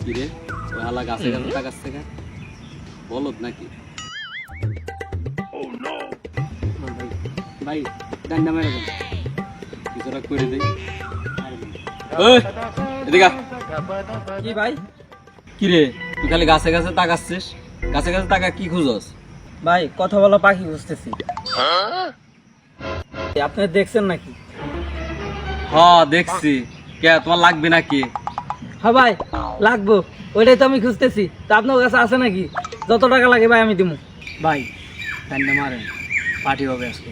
কিরে ওই হালা গাছে গাছে তাকাচ্ছে কেন বলদ নাকি? ভাই ডান্ডা মেরে দেন। কিছুটা করে দেই। এদিকে কি ভাই? কিরে তুই খালি গাছে গাছে তাকাচ্ছিস? গাছে গাছে তাকা কি খুঁজস? ভাই কথা বলা পাখি বুঝতেছি আপনি দেখছেন নাকি? হ দেখছি। কে তোমার লাগবে নাকি? হ্যাঁ ভাই লাগবো। ওইটাই তো আমি খুঁজতেছি। তা আপনার কাছে আছে নাকি? যত টাকা লাগে ভাই আমি দিব ভাই ডান্ডা মারেন। পার্টি হবে আজকে।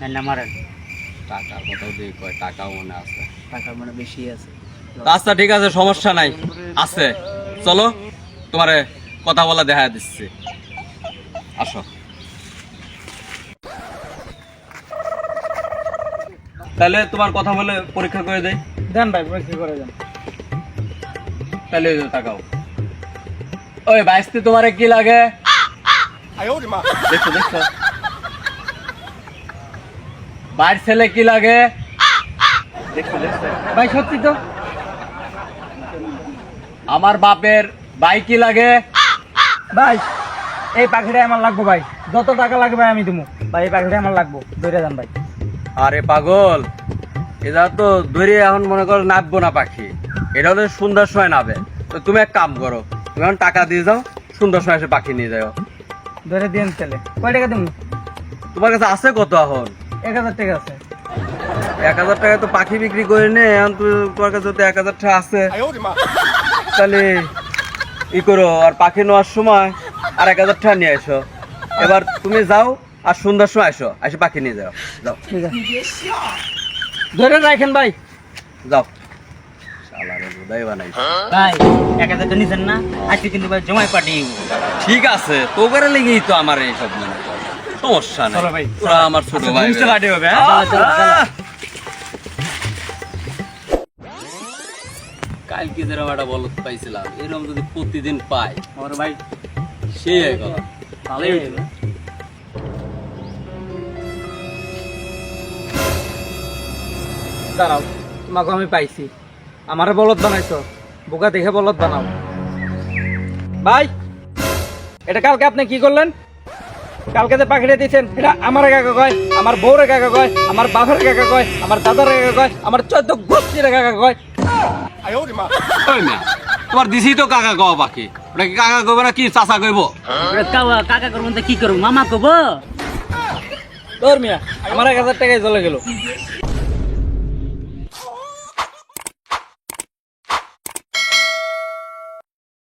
ডান্ডা মারেন। টাকার কথাও দিয়ে কয় টাকাও মনে আছে। টাকা মানে বেশি আছে। আচ্ছা ঠিক আছে সমস্যা নাই। আছে। চলো তোমারে কথা বলা দেখা দিচ্ছি। আসো। তাহলে তোমার কথা বলে পরীক্ষা করে দেয় দেন ভাই পরীক্ষা করে দেন। তাহলে তাকাও। ওই বাইশতে তোমারে কি লাগে? দেখছ দেখছ? বাইর ছেলে কি লাগে? দেখছ দেখছ? ভাই সত্যি তো? আমার বাপের ভাই কি লাগে? ভাই এই পাখিটা আমার লাগবো ভাই। যত টাকা লাগবে আমি দিব ভাই এই পাখিটা আমার লাগবো। ধরে যান ভাই। আরে পাগল এটা তো ধরে এখন মনে করো নাচবো না পাখি। এটা হলে সুন্দর সময় নাবে। তো তুমি এক কাম করো তুমি এখন টাকা দিয়ে যাও সুন্দর সময় এসে পাখি নিয়ে যাও। ধরে দিন চলে কয় টাকা দিব তোমার কাছে আছে কত এখন? এক হাজার টাকা আছে। এক হাজার টাকা তো পাখি বিক্রি করে নে এখন তো তোমার কাছে তো এক হাজার টাকা আছে। তাহলে ই করো আর পাখি নেওয়ার সময় আর এক হাজার টাকা নিয়ে এসো এবার তুমি যাও আর সুন্দর সময় আসো এসে পাখি নিয়ে যাও। যাও। ঠিক ধরে রাখেন ভাই। যাও। ভাই ভাই পার্টি ঠিক আছে তোকারে লেগেই তো আমার এইসব মনে সমস্যা নেই। ভাই। আমার ছোট ভাই পারতে হবে, হ্যাঁ? কালকে যেরকম একটা বলত পাইছিলাম এরকম যদি প্রতিদিন পাই আমার ভাই সেই তোমাকে আমি পাইছি। আমারে বলদ বানাইছো, বোকা দেখে বলদ বানাও। ভাই, এটা কালকে আপনি কি করলেন? কালকে যে পাখিটা দিয়েছেন, এটা আমার কাকা কয়, আমার বউরে কাকা কয়, আমার বাবার কাকা কয়, আমার দাদার কাকা কয়, আমার চোদ্দ গোষ্ঠীর কাকা কয়। তোমার দিছি তো কাকা কওয়া বাকি ওটা কি কাকা কইব না কি চাচা কইব? কাকা কাকা করব কি করব? মামা কব তোর মিয়া আমার এক হাজার টাকায় চলে গেল।